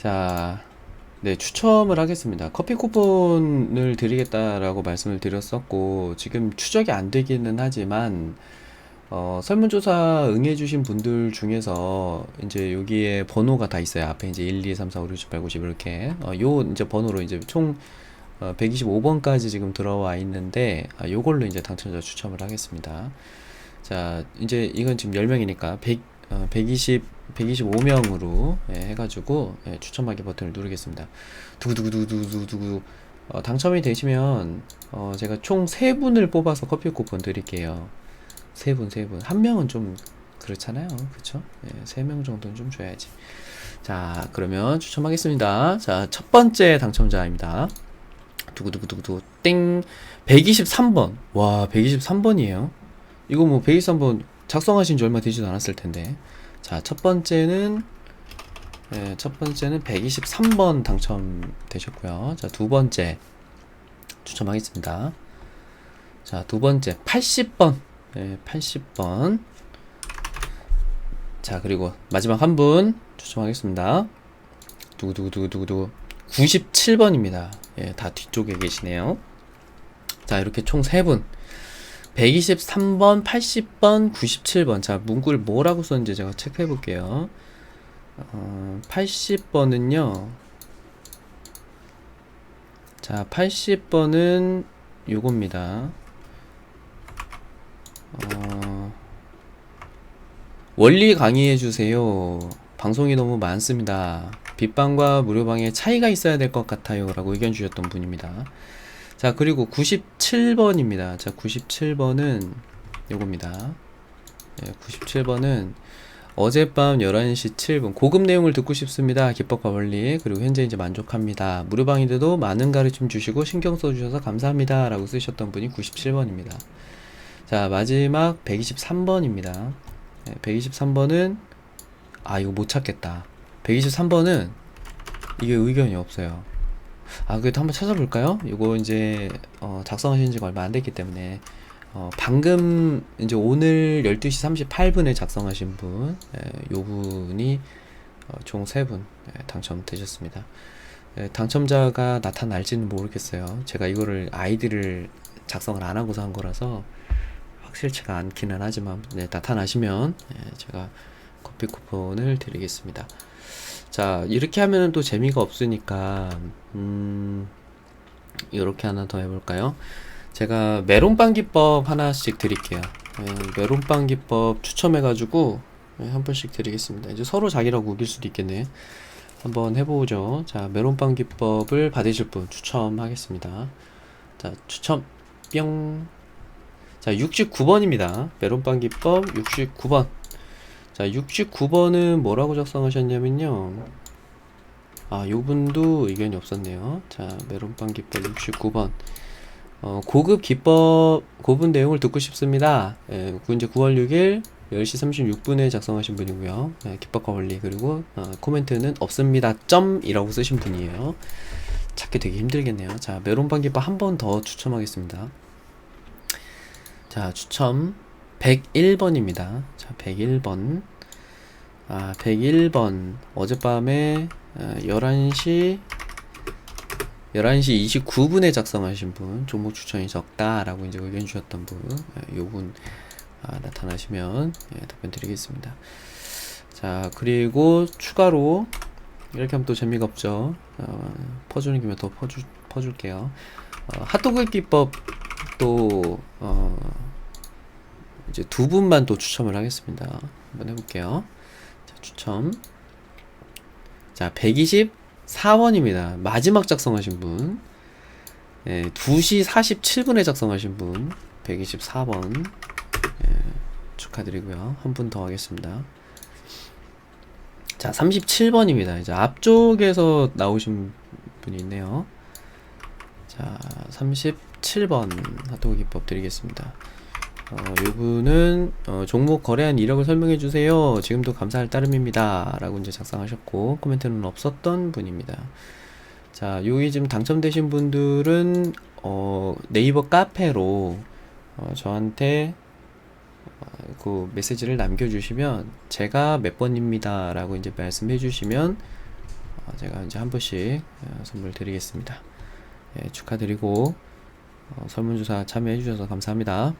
자, 네, 추첨을 하겠습니다. 커피 쿠폰을 드리겠다라고 말씀을 드렸었고, 지금 추적이 안 되기는 하지만, 어, 설문조사 응해주신 분들 중에서 이제 여기에 번호가 다 있어요. 앞에 이제 1, 2, 3, 4, 5, 6, 7, 8, 9, 10 이렇게. 어, 요 이제 번호로 이제 총 어, 125번까지 지금 들어와 있는데, 아, 요걸로 이제 당첨자 추첨을 하겠습니다. 자, 이제 이건 지금 10명이니까 100, 어, 120, 125명으로 해가지고 예, 추첨하기 버튼을 누르겠습니다. 두구두구두구두구두구 어, 당첨이 되시면 어, 제가 총 3분을 뽑아서 커피 쿠폰 드릴게요. 세 분, 세 분. 한 명은 좀 그렇잖아요. 그쵸? 예, 세명 정도는 좀 줘야지. 자, 그러면 추첨하겠습니다. 자, 첫 번째 당첨자입니다. 두구두구두구두구, 땡. 123번. 와, 123번이에요. 이거 뭐 123번 작성하신 지 얼마 되지도 않았을 텐데. 자, 첫 번째는, 예, 첫 번째는 123번 당첨되셨고요. 자, 두 번째 추첨하겠습니다. 자, 두 번째 80번. 예, 80번. 자, 그리고 마지막 한 분 추첨하겠습니다. 두구두구두구두구두구. 97번입니다. 예, 다 뒤쪽에 계시네요. 자, 이렇게 총 3분. 123번, 80번, 97번. 자, 문구를 뭐라고 썼는지 제가 체크해 볼게요. 어, 80번은요. 자, 80번은 요겁니다. 어, 원리 강의해 주세요. 방송이 너무 많습니다. 빗방과 무료방에 차이가 있어야 될 것 같아요. 라고 의견 주셨던 분입니다. 자, 그리고 97번입니다. 자, 97번은 요겁니다. 예, 97번은 어젯밤 11시 7분 고급 내용을 듣고 싶습니다. 기법과 원리 그리고 현재 이제 만족합니다. 무료방인데도 많은 가르침 주시고 신경 써주셔서 감사합니다. 라고 쓰셨던 분이 97번입니다. 자, 마지막 123번입니다. 123번은 아, 이거 못 찾겠다. 123번은 이게 의견이 없어요. 아, 그래도 한번 찾아볼까요? 이거 이제 어, 작성하신 지가 얼마 안 됐기 때문에 어, 방금 이제 오늘 12시 38분에 작성하신 분, 예, 요 분이 어, 총 3분 예, 당첨되셨습니다. 예, 당첨자가 나타날지는 모르겠어요. 제가 이거를 아이디를 작성을 안 하고서 한 거라서 확실치가 않기는 하지만 네, 나타나시면 예, 제가 커피 쿠폰을 드리겠습니다. 자, 이렇게 하면은 또 재미가 없으니까 음, 이렇게 하나 더 해볼까요? 제가 메론빵 기법 하나씩 드릴게요. 예, 메론빵 기법 추첨해가지고 예, 한 번씩 드리겠습니다. 이제 서로 자기라고 우길 수도 있겠네. 한번 해보죠. 자, 메론빵 기법을 받으실 분 추첨하겠습니다. 자, 추첨 뿅. 자, 69번입니다. 메론빵 기법 69번. 자, 69번은 뭐라고 작성하셨냐면요. 아, 요 분도 의견이 없었네요. 자, 메론빵 기법 69번. 어, 고급 기법, 고급 내용을 듣고 싶습니다. 예, 그 이제 9월 6일 10시 36분에 작성하신 분이고요. 예, 기법과 원리, 그리고 어, 코멘트는 없습니다. 점 이라고 쓰신 분이에요. 찾기 되게 힘들겠네요. 자, 메론빵 기법 한 번 더 추첨하겠습니다. 자, 추첨 101번입니다. 자, 101번. 아, 101번. 어젯밤에 어, 11시 11시 29분에 작성하신 분, 종목 추천이 적다라고 이제 의견 주셨던 분, 예, 요분 아, 나타나시면 예, 답변 드리겠습니다. 자, 그리고 추가로 이렇게 하면 또 재미가 없죠. 어, 퍼주는 김에 더 퍼주, 퍼줄게요. 어, 핫도그 기법 또 어, 이제 두 분만 또 추첨을 하겠습니다. 한번 해볼게요. 자, 추첨. 자, 124번입니다. 마지막 작성하신 분. 예, 2시 47분에 작성하신 분. 124번. 예, 축하드리고요. 한 분 더 하겠습니다. 자, 37번입니다. 이제 앞쪽에서 나오신 분이 있네요. 자, 37번 핫도그 기법 드리겠습니다. 어, 이분은 어, 종목 거래한 이력을 설명해 주세요. 지금도 감사할 따름입니다. 라고 이제 작성하셨고 코멘트는 없었던 분입니다. 자, 여기 지금 당첨되신 분들은 어, 네이버 카페로 어, 저한테 어, 그 메시지를 남겨주시면 제가 몇 번입니다. 라고 이제 말씀해 주시면 어, 제가 이제 한 분씩 어, 선물 드리겠습니다. 예, 축하드리고 어, 설문조사 참여해 주셔서 감사합니다.